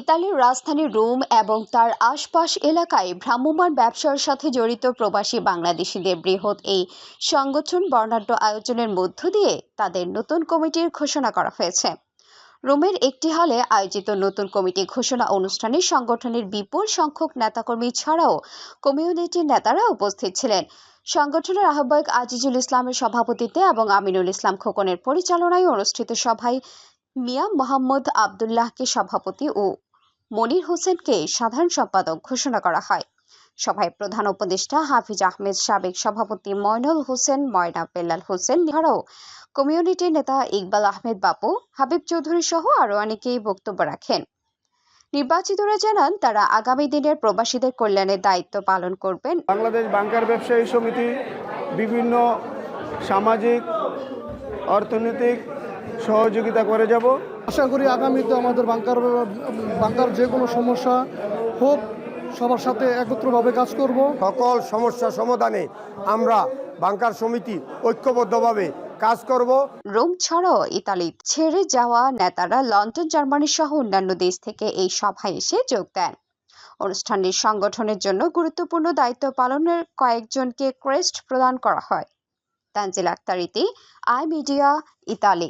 ইতালির রাজধানী রোম এবং তার আশপাশ এলাকায় ভ্রাম্যমাণ ব্যবসার সাথে জড়িত প্রবাসী বাংলাদেশিদের বৃহৎ এই সংগঠন বর্ণাঢ্য আয়োজনের মধ্য দিয়ে তাদের নতুন কমিটির ঘোষণা করা হয়েছে। রোমের একটি হলে আয়োজিত নতুন কমিটি ঘোষণা অনুষ্ঠানে সংগঠনের বিপুল সংখ্যক নেতাকর্মী ছাড়াও কমিউনিটির নেতারা উপস্থিত ছিলেন। সংগঠনের আহ্বায়ক আজিজুল ইসলামের সভাপতিত্বে এবং আমিনুল ইসলাম খোকনের পরিচালনায় অনুষ্ঠিত সভায় মিয়া মোহাম্মদ আবদুল্লাহকে সভাপতি ও মনির হোসেনকে সাধারণ সম্পাদক ঘোষণা করা হয়। সভায় প্রধান উপদেষ্টা হাফিজ আহমেদ, সাবেক সভাপতি ময়নুল হোসেন, ময়না বেল্লাল হোসেন এছাড়াও কমিউনিটির নেতা ইকবাল আহমেদ বাপু, হাবিব চৌধুরী সহ আরও অনেকেই বক্তব্য রাখেন। নির্বাচিতরা জানান, তারা আগামী দিনের প্রবাসীদের কল্যাণের দায়িত্ব পালন করবেন। বাংলাদেশ বাংকার ব্যবসায়ী সমিতি, বিভিন্ন সামাজিক, অর্থনৈতিক সহযোগিতা করে যাব। আশা করি আগামীতে আমাদের বাংকার বাংকার যে কোনো সমস্যা হোক সবার সাথে একত্রভাবে কাজ করব। সকল সমস্যা সমাধানে আমরা বাংকার সমিতি ঐক্যবদ্ধভাবে কাজ করব। রোম ছাড়াও ইতালি ছেড়ে যাওয়া নেতারা লন্ডন জার্মানি সহ অন্যান্য দেশ থেকে এই সভায় এসে যোগ দেন। অনুষ্ঠানের সংগঠনের জন্য গুরুত্বপূর্ণ দায়িত্ব পালনের কয়েকজনকে ক্রেস্ট প্রদান করা হয়। তানজিল আক্তার ইতি আই মিডিয়া ইতালি।